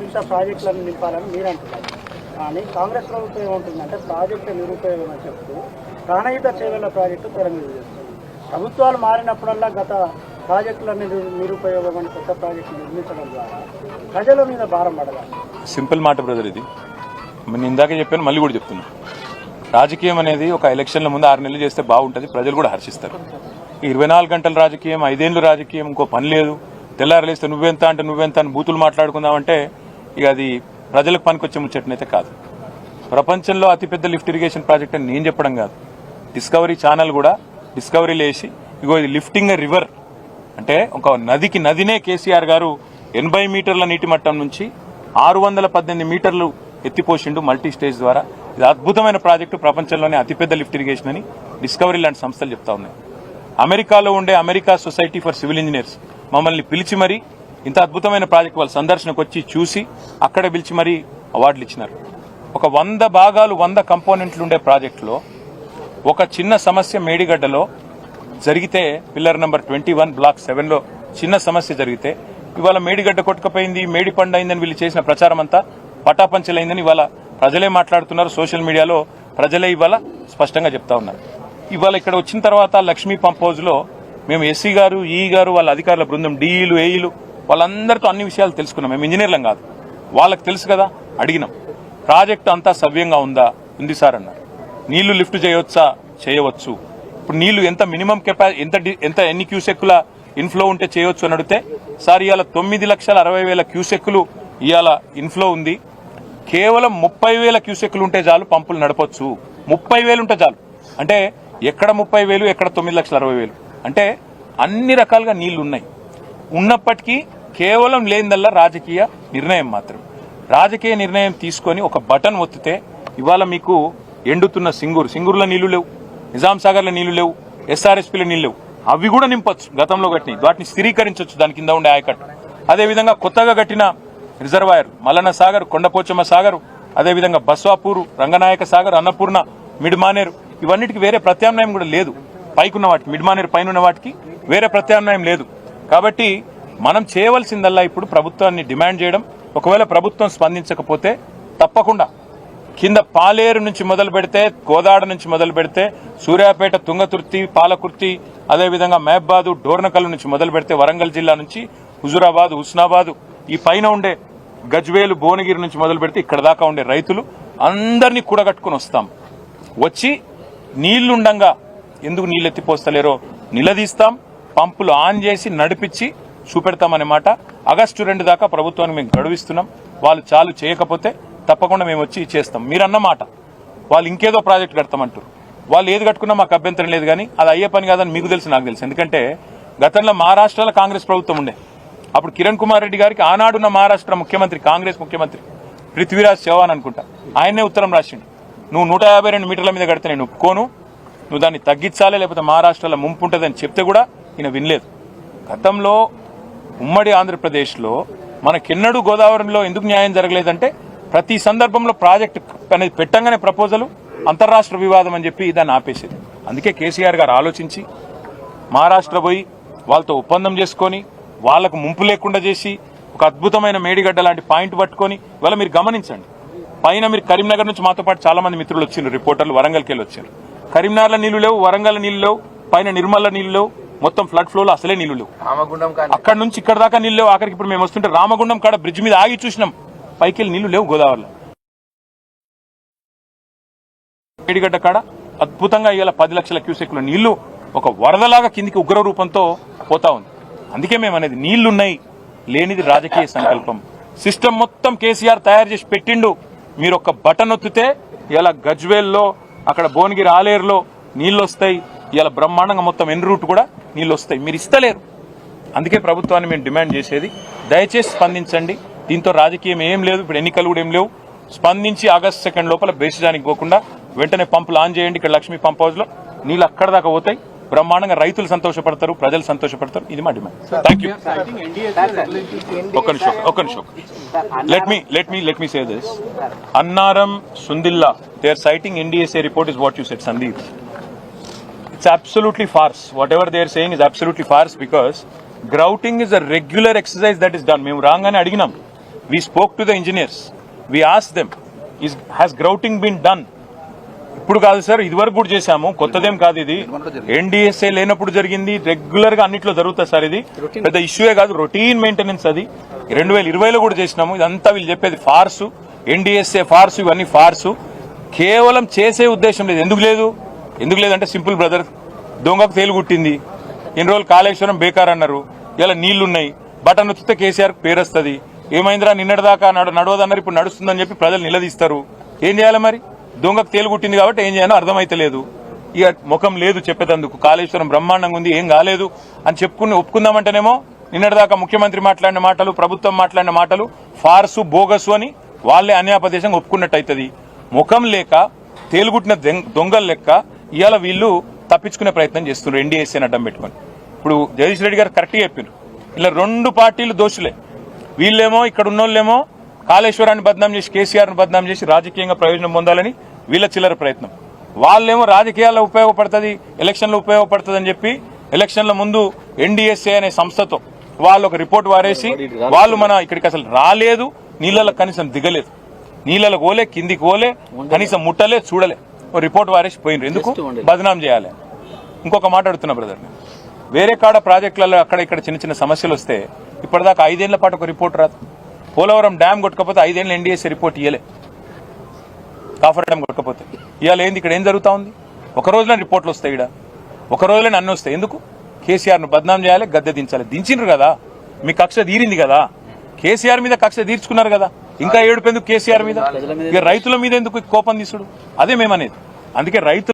మిగతా ప్రాజెక్టులను నింపాలని మీరు అంటున్నారు. కానీ కాంగ్రెస్ ప్రభుత్వం ఏమంటుందంటే ప్రాజెక్టు నిరుపయోగం అని చెప్తూ ప్రాణహిత చేవేళ్ళ ప్రాజెక్టు తెర చేస్తుంది. ప్రభుత్వాలు మారినప్పుడల్లా గత ప్రాజెక్టులన్నీ నిరుపయోగం అని కొత్త ప్రాజెక్టు నిర్మించడం ద్వారా ప్రజల మీద భారం పడదా? సింపుల్ మాట బ్రదర్ ఇది. నేను ఇందాకే చెప్పాను మళ్ళీ కూడా చెప్తున్నా. రాజకీయం అనేది ఒక ఎలక్షన్ల ముందు ఆరు నెలలు చేస్తే బాగుంటుంది ప్రజలు కూడా హర్షిస్తారు. ఇరవై నాలుగు గంటల రాజకీయం ఐదేళ్ళు రాజకీయం ఇంకో పని లేదు. తెల్లారలేస్తే నువ్వెంత అంటే నువ్వెంత అని బూతులు మాట్లాడుకుందామంటే ఇక అది ప్రజలకు పనికొచ్చే ముచ్చటనైతే కాదు. ప్రపంచంలో అతిపెద్ద లిఫ్ట్ ఇరిగేషన్ ప్రాజెక్ట్ అని నేను చెప్పడం కాదు. డిస్కవరీ ఛానల్ కూడా డిస్కవరీ లేసి ఇగో ఇది లిఫ్టింగ్ ఎ రివర్. అంటే ఒక నదికి నదినే కేసీఆర్ గారు ఎనభై మీటర్ల నీటి మట్టం నుంచి ఆరు వందల పద్దెనిమిది మీటర్లు ఎత్తిపోసిండు మల్టీ స్టేజ్ ద్వారా. ఇది అద్భుతమైన ప్రాజెక్టు ప్రపంచంలోనే అతిపెద్ద లిఫ్ట్ ఇరిగేషన్ అని డిస్కవరీ లాంటి సంస్థలు చెప్తా ఉన్నాయి. అమెరికాలో ఉండే America society for civil engineers మమ్మల్ని పిలిచి మరీ ఇంత అద్భుతమైన ప్రాజెక్ట్ వాళ్ళ సందర్శనకు వచ్చి చూసి అక్కడ పిలిచి మరీ అవార్డులు ఇచ్చినారు. ఒక వంద భాగాలు వంద కంపోనెంట్లు ఉండే ప్రాజెక్టులో ఒక చిన్న సమస్య మేడిగడ్డలో జరిగితే pillar number twenty one block సెవెన్లో చిన్న సమస్య జరిగితే ఇవాళ మేడిగడ్డ కొట్టుకపోయింది మేడి పండు అయిందని వీళ్ళు చేసిన ప్రచారం అంతా పటాపంచలైందని ఇవాళ ప్రజలే మాట్లాడుతున్నారు. సోషల్ మీడియాలో ప్రజలే ఇవాళ స్పష్టంగా చెప్తా ఉన్నారు. ఇవాళ ఇక్కడ వచ్చిన తర్వాత లక్ష్మీ పంప్ హౌజ్లో మేము ఎస్సీ గారు ఈ గారు వాళ్ళ అధికారుల బృందం డిఈలు ఏఈలు వాళ్ళందరితో అన్ని విషయాలు తెలుసుకున్నాం. మేము ఇంజనీర్లం కాదు. వాళ్ళకి తెలుసు కదా? అడిగినాం. ప్రాజెక్ట్ అంతా సవ్యంగా ఉందా? ఉంది సార్ అన్నారు. నీళ్ళు లిఫ్ట్ చేయవచ్చా? చేయవచ్చు. ఇప్పుడు నీళ్ళు ఎంత మినిమం కెపా ఎంత ఎంత ఎన్ని క్యూసెక్కుల ఇన్ఫ్లో ఉంటే చేయవచ్చు అని అడిగితే సార్ ఇవాళ తొమ్మిది లక్షల అరవై వేల క్యూసెక్కులు ఇవాళ ఇన్ఫ్లో ఉంది. కేవలం ముప్పై వేల క్యూసెక్కులు ఉంటే చాలు పంపులు నడపచ్చు. ముప్పై వేలు ఉంటే చాలు. అంటే ఎక్కడ ముప్పై వేలు ఎక్కడ తొమ్మిది లక్షల అరవై వేలు? అంటే అన్ని రకాలుగా నీళ్ళు ఉన్నాయి ఉన్నప్పటికీ కేవలం లేనిదల్లా రాజకీయ నిర్ణయం మాత్రం. రాజకీయ నిర్ణయం తీసుకొని ఒక బటన్ ఒత్తితే ఇవాళ మీకు ఎండుతున్న సింగూరు. సింగూరులో నీళ్ళు లేవు. నిజాం సాగర్లో నీళ్ళు లేవు. ఎస్ఆర్ఎస్పీలో నీళ్ళు లేవు. అవి కూడా నింపొచ్చు. గతంలో కట్టినవి. వాటిని స్థిరీకరించవచ్చు దాని కింద ఉండే ఆయకట్టు. అదేవిధంగా కొత్తగా కట్టిన రిజర్వాయర్ మల్లన్న సాగర్ కొండపోచమ్మ సాగర్ అదేవిధంగా బస్వాపూరు రంగనాయక సాగర్ అన్నపూర్ణ మిడిమానేరు ఇవన్నిటికి వేరే ప్రత్యామ్నాయం కూడా లేదు. పైకున్న వాటికి మిడ్మానేరు పైన ఉన్న వాటికి వేరే ప్రత్యామ్నాయం లేదు. కాబట్టి మనం చేయవలసిందల్లా ఇప్పుడు ప్రభుత్వాన్ని డిమాండ్ చేయడం ఒకవేళ ప్రభుత్వం స్పందించకపోతే తప్పకుండా కింద పాలేరు నుంచి మొదలు పెడితే గోదాడ నుంచి మొదలు పెడితే సూర్యాపేట తుంగతుర్తి పాలకుర్తి అదేవిధంగా మహబాదు డోర్నకల్ నుంచి మొదలు పెడితే వరంగల్ జిల్లా నుంచి హుజురాబాద్ హుస్నాబాద్ ఈ పైన ఉండే గజ్వేలు భువనగిరి నుంచి మొదలు పెడితే ఇక్కడ దాకా ఉండే రైతులు అందరినీ కూడగట్టుకుని వస్తాం. వచ్చి నీళ్ళుండంగా ఎందుకు నీళ్ళు ఎత్తిపోస్తలేరో నిలదీస్తాం పంపులు ఆన్ చేసి నడిపించి చూపెడతామనే మాట. ఆగస్టు రెండు దాకా ప్రభుత్వానికి మేము గడువిస్తున్నాం. వాళ్ళు చాలు చేయకపోతే తప్పకుండా మేము వచ్చి చేస్తాం. మీరన్న మాట. వాళ్ళు ఇంకేదో ప్రాజెక్ట్ కడతామంటారు. వాళ్ళు ఏది కట్టుకున్నా మాకు అభ్యంతరం లేదు కానీ అది అయ్యే పని కాదని మీకు తెలుసు నాకు తెలుసు. ఎందుకంటే గతంలో మహారాష్ట్రలో కాంగ్రెస్ ప్రభుత్వం ఉండే. అప్పుడు కిరణ్ కుమార్ రెడ్డి గారికి ఆనాడున్న మహారాష్ట్ర ముఖ్యమంత్రి కాంగ్రెస్ ముఖ్యమంత్రి పృథ్వీరాజ్ చౌహాన్ అనుకుంటా. ఆయనే ఉత్తరం రాసిండు. నువ్వు నూట యాభై రెండు మీటర్ల మీద కడితే నేను ఒప్పుకోను. నువ్వు దాన్ని తగ్గించాలి లేకపోతే మహారాష్ట్రలో ముంపు ఉంటుందని చెప్తే కూడా ఈయన వినలేదు. గతంలో ఉమ్మడి ఆంధ్రప్రదేశ్లో మనకెన్నడూ గోదావరిలో ఎందుకు న్యాయం జరగలేదంటే ప్రతి సందర్భంలో ప్రాజెక్ట్ అనేది పెట్టంగానే ప్రపోజలు అంతర్రాష్ట్ర వివాదం అని చెప్పి దాన్ని ఆపేసేది. అందుకే కేసీఆర్ గారు ఆలోచించి మహారాష్ట్ర పోయి వాళ్ళతో ఒప్పందం చేసుకొని వాళ్ళకు ముంపు లేకుండా చేసి ఒక అద్భుతమైన మేడిగడ్డ లాంటి పాయింట్ పట్టుకొని ఇవాళ మీరు గమనించండి. పైన మీరు కరీంనగర్ నుంచి మాతో పాటు చాలా మంది మిత్రులు వచ్చిండ్రు రిపోర్టర్లు వరంగల్కి వెళ్ళి వచ్చారు. కరీంనగర్లో నీళ్ళు లేవు వరంగల్ నీళ్ళు లేవు పైన నిర్మల్ల నీళ్ళు లేవు మొత్తం ఫ్లడ్ ఫ్లోలో అసలే నీళ్ళు లేవు. అక్కడ నుంచి ఇక్కడ దాకా నీళ్ళు లేవు ఆఖరికి ఇప్పుడు మేము వస్తుంటే రామగుండం కాడ బ్రిడ్జ్ మీద ఆగి చూసినాం. పైకి వెళ్ళి నీళ్ళు లేవు గోదావరిలో. మేడిగడ్డ కాడ అద్భుతంగా ఇవాళ పది లక్షల క్యూసెక్ల నీళ్ళు ఒక వరదలాగా కిందికి ఉగ్ర రూపంతో పోతా ఉంది. అందుకే మేము అనేది నీళ్ళున్నాయి లేనిది రాజకీయ సంకల్పం. సిస్టమ్ మొత్తం కేసీఆర్ తయారు చేసి పెట్టిండు. మీరు ఒక బటన్ ఒత్తితే ఇలా గజ్వేల్లో అక్కడ భువనగిరి ఆలేరులో నీళ్ళు వస్తాయి ఇలా బ్రహ్మాండంగా మొత్తం ఎన్ రూట్ కూడా నీళ్ళు వస్తాయి మీరు ఇస్తలేరు. అందుకే ప్రభుత్వాన్ని మేము డిమాండ్ చేసేది దయచేసి స్పందించండి. దీంతో రాజకీయం ఏం లేదు ఇప్పుడు ఎన్నికలు కూడా ఏం లేవు. స్పందించి ఆగస్ట్ సెకండ్ లోపల బేసిజానికి పోకుండా వెంటనే పంపులు ఆన్ చేయండి. ఇక్కడ లక్ష్మీ పంప్ హౌస్లో నీళ్ళు అక్కడ దాకా పోతాయి. బ్రహ్మాండంగా రైతులు సంతోషపడతారు ప్రజలు సంతోషపడతారు. ఇది మా డిమాండ్. థ్యాంక్ యూ ఒక్క నిమిషం ఒక్క నిమిషం. Let me let me let me say this Annaram Sundilla they are citing NDSA report is what you said Sandeep it's absolutely farce. Whatever they are saying is absolutely farce because grouting is a regular exercise that is done. మేము రాగానే అడిగినాం. We spoke to the engineers we as them is has grouting been done ఇప్పుడు కాదు sir ఇదివరకు కూడా చేశాము. కొత్తదేం కాదు ఇది. ఎన్డీఎస్ఏ లేనప్పుడు జరిగింది. రెగ్యులర్గా అన్నిట్లో జరుగుతుంది సార్ ఇది. పెద్ద ఇష్యూయే కాదు రొటీన్ మెయింటెనెన్స్ అది. రెండు వేల ఇరవైలో కూడా చేసినాము. ఇదంతా వీళ్ళు చెప్పేది ఫార్సు ఎన్డీఎస్ఏ ఫార్సు ఇవన్నీ ఫార్సు కేవలం చేసే ఉద్దేశం లేదు. ఎందుకు లేదు? ఎందుకు లేదంటే సింపుల్ బ్రదర్ దొంగకు తేలు కుట్టింది. ఎన్ని రోజులు కాళేశ్వరం బేకార్ అన్నారు. ఇలా నీళ్ళున్నాయి బటన్ వచ్చితే కేసీఆర్ పేరు వస్తుంది. ఏమైందిరా? నిన్నటిదాకా నడవదన్నారు. ఇప్పుడు నడుస్తుందని చెప్పి ప్రజలు నిలదీస్తారు. ఏం చేయాలి మరి? దొంగకు తేలుగుట్టింది కాబట్టి ఏం చేయాలో అర్థమైతలేదు. ఇక ముఖం లేదు చెప్పేటందుకు. కాళేశ్వరం బ్రహ్మాండంగా ఉంది ఏం కాలేదు అని చెప్పుకుని ఒప్పుకుందామంటేనేమో నిన్నటిదాకా ముఖ్యమంత్రి మాట్లాడిన మాటలు ప్రభుత్వం మాట్లాడిన మాటలు ఫార్సు బోగసు అని వాళ్ళే అన్యాపదేశంగా ఒప్పుకున్నట్టు అవుతుంది ముఖం లేక తేలుగుట్టిన దెం- దొంగల లెక్క ఇవాళ వీళ్ళు తప్పించుకునే ప్రయత్నం చేస్తున్నారు ఎన్డీఎస్ఏని అడ్డం పెట్టుకొని. ఇప్పుడు జగదీష్ రెడ్డి గారు కరెక్ట్గా చెప్పారు ఇలా రెండు పార్టీలు దోషులే. వీళ్ళేమో ఇక్కడ ఉన్నోళ్ళేమో కాళేశ్వరాన్ని బద్నాం చేసి కేసీఆర్ని బద్నాం చేసి రాజకీయంగా ప్రయోజనం పొందాలని వీళ్ళ చిల్లర ప్రయత్నం. వాళ్ళేమో రాజకీయాల్లో ఉపయోగపడుతుంది ఎలక్షన్లో ఉపయోగపడుతుంది అని చెప్పి ఎలక్షన్ల ముందు ఎన్డీఎస్ఏ అనే సంస్థతో వాళ్ళు ఒక రిపోర్ట్ వారేసి వాళ్ళు మన ఇక్కడికి అసలు రాలేదు నీళ్ళలో కనీసం దిగలేదు. నీళ్ళలో పోలే కిందికి పోలే కనీసం ముట్టలే చూడలే. ఓ రిపోర్ట్ వారేసి పోయినరు ఎందుకు? బదనాం చేయాలి. ఇంకొక మాట అడుగుతున్నా బ్రదర్. వేరే కాడ ప్రాజెక్టులలో అక్కడ ఇక్కడ చిన్న చిన్న సమస్యలు వస్తే ఇప్పటిదాకా ఐదేళ్ళ పాటు ఒక రిపోర్ట్ రాదు. పోలవరం డ్యామ్ కొట్టకపోతే ఐదేళ్ళు ఎన్డీఎస్ఏ రిపోర్ట్ ఇయ్యలే. కాఫర్ డ్యామ్ కొట్టకపోతే. ఇవాళ ఏంది ఇక్కడ ఏం జరుగుతా ఉంది? ఒక రోజులో రిపోర్ట్లు వస్తాయి ఇక్కడ ఒక రోజులోనే అన్ని వస్తాయి. ఎందుకు? కేసీఆర్ను బద్నాం చేయాలి గద్దె దించాలి. దించిండ్రు కదా. మీ కక్ష తీరింది కదా. కేసీఆర్ మీద కక్ష తీర్చుకున్నారు కదా. ఇంకా ఏడుపెందుకు కేసీఆర్ మీద ఇక రైతుల మీద ఎందుకు కోపం తీసుడు? అదే మేమనేది. అందుకే రైతు